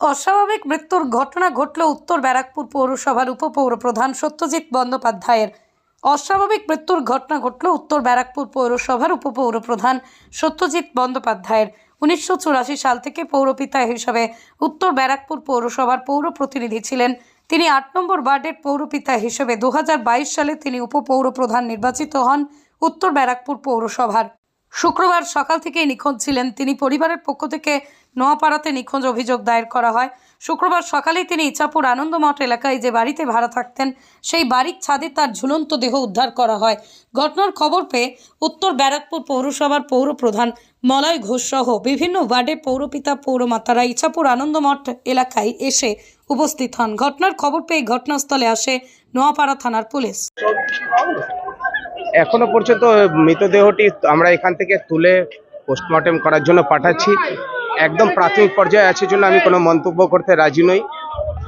অস্বাভাবিক মৃত্যুর ঘটনা ঘটল উত্তর ব্যারাকপুর পৌরসভার উপপৌরপ্রধান সত্যজিৎ বন্দ্যোপাধ্যায়ের। অস্বাভাবিক মৃত্যুর ঘটনা ঘটল উত্তর ব্যারাকপুর পৌরসভার উপপৌরপ্রধান সত্যজিৎ বন্দ্যোপাধ্যায়ের। উনিশশো চুরাশি সাল থেকে পৌরপিতা হিসাবে উত্তর ব্যারাকপুর পৌরসভার পৌর প্রতিনিধি ছিলেন। তিনি আট নম্বর ওয়ার্ডের পৌরপিতা হিসেবে দু হাজার বাইশ সালে তিনি উপপৌরপ্রধান নির্বাচিত হন উত্তর ব্যারাকপুর পৌরসভার। শুক্রবার সকাল থেকেই নিখোঁজ ছিলেন তিনি পরিবারের পক্ষ থেকে নোয়াপাড়াতে নিখোঁজ অভিযোগ দায়ের করা হয়। শুক্রবার সকালে তিনি ইচাপুর আনন্দমঠ এলাকায় যে বাড়িতে ভাড়া থাকতেন, সেই বাড়ির ছাদে তার ঝুলন্ত দেহ উদ্ধার করা হয়। ঘটনার খবর পেয়ে উত্তর ব্যারাকপুর পৌরসভার পৌর প্রধান মলয় ঘোষ সহ বিভিন্ন ওয়ার্ডের পৌরপিতা, পৌরমাতারা ইছাপুর আনন্দমঠ এলাকায় এসে উপস্থিত হন। ঘটনার খবর পেয়ে ঘটনাস্থলে আসে নোয়াপাড়া থানার পুলিশ। এখনও পর্যন্ত মৃতদেহটি আমরা এখান থেকে তুলে পোস্টমর্টেম করার জন্য পাঠাচ্ছি। একদম প্রাথমিক পর্যায়ে আছে জন্য আমি কোনো মন্তব্য করতে রাজি নই।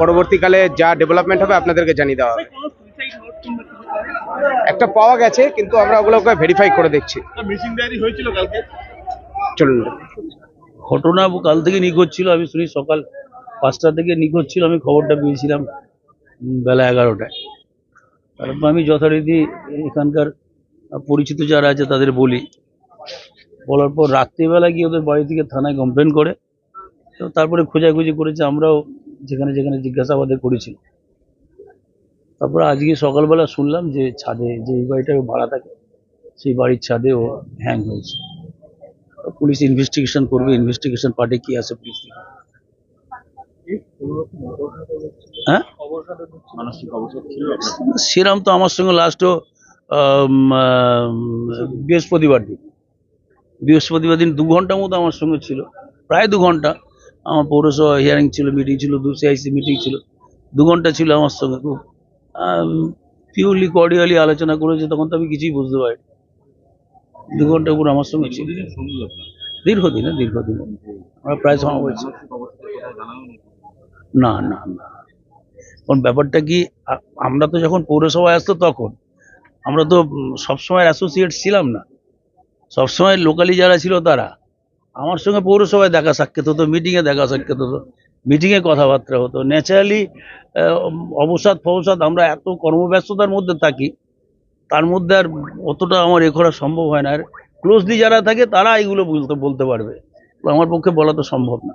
পরবর্তীকালে যা ডেভেলপমেন্ট হবে আপনাদেরকে জানিয়ে দেওয়া হবে। একটা পাওয়া গেছে কিন্তু আমরা ওগুলোকে ভেরিফাই করে দেখছি। হয়েছিল চলুন ঘটনা কাল থেকে নিখোঁজ ছিল আমি শুনি সকাল পাঁচটা থেকে নিখোঁজ ছিল আমি খবরটা পেয়েছিলাম বেলা এগারোটায়। তারপর আমি যথারীতি এখানকার পরিচিত যারা আছে তাদের বলি। বলার পর রাত্রিবেলা গিয়ে ওদের বাড়ি থেকে থানায় কমপ্লেন করে। তো তারপরে খোঁজাখুঁজি করেছে, আমরাও যেখানে যেখানে জিজ্ঞাসাবাদে করেছি। তারপরে আজকে সকালবেলা শুনলাম যে ছাদে, যে এই বাড়িটা ভাড়া থাকে, সেই বাড়ির ছাদে ও হ্যাং হয়েছে। পুলিশ ইনভেস্টিগেশন করবে ইনভেস্টিগেশন পার্টি কি আছে পুলিশ। হ্যাঁ? সেরাম তো আমার সঙ্গে লাস্টও বৃহস্পতিবার দিন। বৃহস্পতিবার দিন দু ঘণ্টা মতো আমার সঙ্গে ছিল। প্রায় দু ঘণ্টা। আমার পৌরসভা হিয়ারিং ছিল মিটিং ছিল দু সিআইসি মিটিং ছিল। দু ঘণ্টা ছিল আমার সঙ্গে খুব। পিওরলি কর্ডিয়ালি আলোচনা করেছে তখন তো আমি কিছুই বুঝতে পারি দু ঘণ্টা উপর আমার সঙ্গে ছিল। দীর্ঘদিন হ্যাঁ, দীর্ঘদিন। আমরা প্রায় সময় না না না। কারণ ব্যাপারটা কি আমরা তো যখন পৌরসভায় আসতো তখন আমরা তো সবসময় অ্যাসোসিয়েট ছিলাম না। সবসময় লোকালি যারা ছিল তারা। আমার সঙ্গে পৌরসভায় দেখা সাক্ষাৎ হতো মিটিংয়ে দেখা সাক্ষাৎ হতো মিটিংয়ে কথাবার্তা হতো। ন্যাচারালি অবসাদ ফবসাদ আমরা এত কর্মব্যস্ততার মধ্যে থাকি, তার মধ্যে আর অতটা আমার এ করা সম্ভব হয় না। আর ক্লোজলি যারা থাকে তারা এগুলো বলতে বলতে পারবে। আমার পক্ষে বলা তো সম্ভব না।